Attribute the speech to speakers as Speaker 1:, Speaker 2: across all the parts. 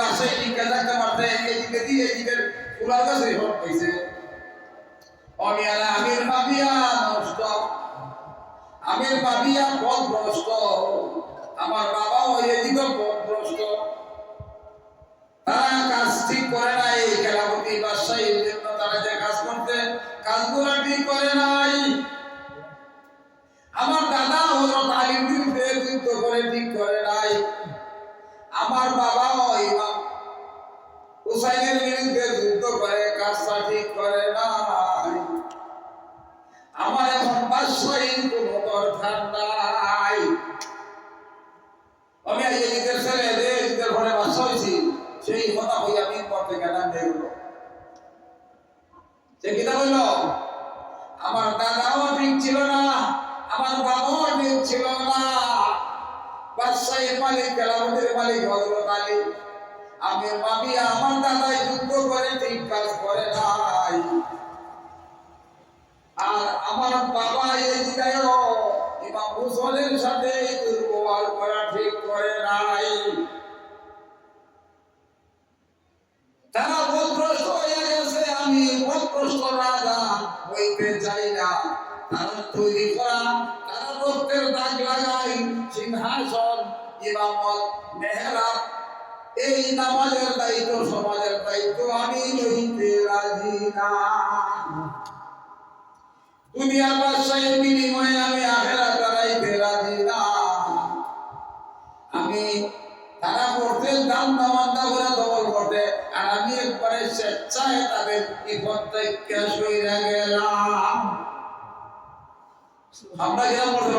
Speaker 1: বাসায় টিকা থাকতে পারতে এদিকে দিয়ে এদিকে ফুলার গাছে সব পাইছে। অমিয়ালা আমির ভাবিয়া নষ্ট আমির ভাবিয়া পথ ভ্রষ্ট আমার বাবাও এদিকে পথ ভ্রষ্ট তারা কাজ ঠিক করে নাই খেলাপতি বাদশাহী তারা যে কাজ করতে কাজগুলো ঠিক করে নাই। হুসাইনের বিরুদ্ধে যুদ্ধ করে কাজটা ঠিক করে নাই। আমার এখন বাদশাহীর কোনো দরকার নাই। আমি এদিকের ছেলে এদিকের ঘরে বাসা হয়েছি, সেই কথা হই আমি পড়তে গেলাম দেখল সে কিনা বলল আমার দাদাও ঠিক ছিল না, আমার বাবাও ঠিক ছিল না। বাদশাহীর মালিক, কেলামতের মালিক হজরত আলী। আমি মামি আমার দাদাই যুদ্ধ করে, ঠিক কাজ করে নাই। আর আমার বাবা এই দিদায়ও ইমাম হুসনের সাথে দুর্ব্যবহার করা ঠিক করে নাই। তারা বদভ্রষ্ট হয়ে গেছে, আমি বদভ্রষ্ট রাজা হইতে চাই না। তারা তৈরি করা, তারা রক্তের দাগ লাগাই সিংহাসন, ইমামত, মেহরাব এই নামাজের দায়িত্ব, সমাজের দায়িত্ব, আমি লইতে রাজি না। দুনিয়ার বাদশাহের বিনিময়ে আমি আখেরা দাঁড়াইতে রাজি না। আমি তারা করতে দাম দামান্দা করে দখল করতে, আর আমি একবারে স্বেচ্ছায় তাদের বিপদ থেকে সইরা গেলাম। আমরা কিরম করতে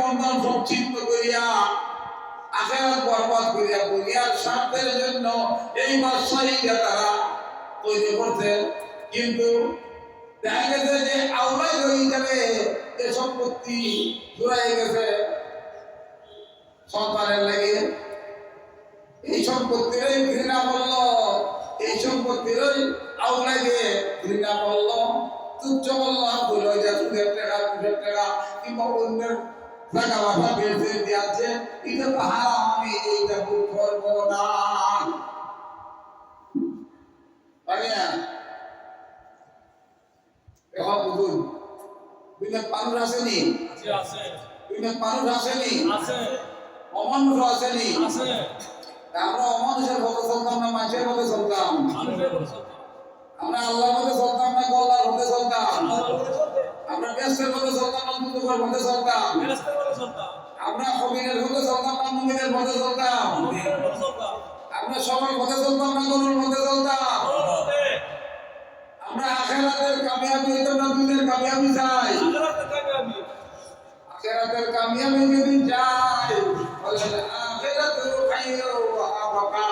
Speaker 1: বন্ধন করিয়া আখেরাত বরবাদ করিয়া স্বার্থের জন্য এই বাদশাহীকে তারা তৈরি কিন্তু দেখা গেছে যে আওলাই হয়ে যাবে সম্পত্তি গেছে লাগে। এই সম্পত্তির ঘৃণা করল, এই সম্পত্তির আওলাইকে ঘৃণা করল, তুচ্ছ করল অন্যের টাকা পয়সা বের করে দিয়েছে এটা তো হারাম আমি এইটা ভুল করব না। এখন বুঝুন দুইটা মানুষ আসেনি? দুইটা মানুষ আসেনি? অমানুষ আসেনি? আমরা অমানুষের মতো চলতাম না মানুষের মতো চলতাম? আমরা আল্লাহর মধ্যে চলতাম না গল্লার মধ্যে চলতাম? আমরা ব্যস্তের মধ্যে চলতাম আমরা কবিরের মধ্যে চলতাম না মুমিনের মধ্যে চলতাম আমরা সবাই মধ্যে চলতাম না গরুর মধ্যে চলতাম আমরা আখেরাতের কামিয়াবি হইতাম না দুনিয়ার কামিয়াবি চাই। আখেরাতের কামিয়াবি। যদি চাই তাহলে আখেরাতের খাইও আবাকা।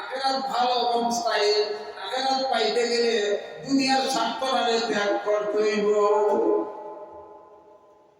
Speaker 1: আখেরাত ভালো এবং স্থায়ী আখেরাত পাইতে গেলে দুনিয়ার স্বার্থটারে ত্যাগ করতে হইব।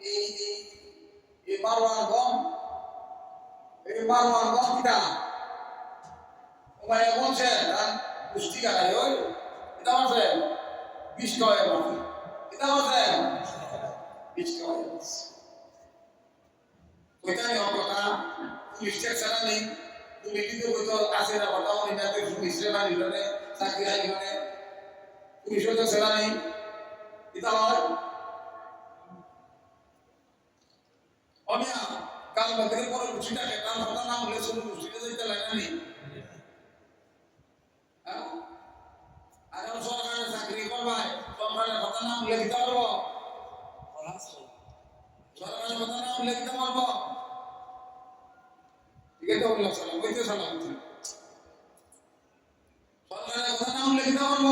Speaker 1: এই এই মারওয়ান গম, এই মারওয়ান গম কিতা ওখানে বলছে তার পুষ্টি গাড়াই ওই, এটা বলছে বিষ খাওয়াই মাফি এটা বলছে বিষ খাওয়াই ওইখানে কথা, পুলিশ স্টেশন নেই। পুলিশ কিন্তু হয়তো আছে না কথা অনেক পুলিশ স্টেশন নিল চাকরি আইল পুলিশ হয়তো সেরা নেই। এটা হয়। কাল বাদে পরে কুচিটা কাল কথা না হলে শুধু কুচিটা যেতে লাগে নি হ্যাঁ? এখন সরকারের চাকরি করবাই সরকারের কথা না হলে দিতে পারব? সরকারের কথা না হলে দিতে পারব? ঠিক আছে বললাম সালাম ওইতে সালাম। সরকারের কথা না হলে দিতে পারব?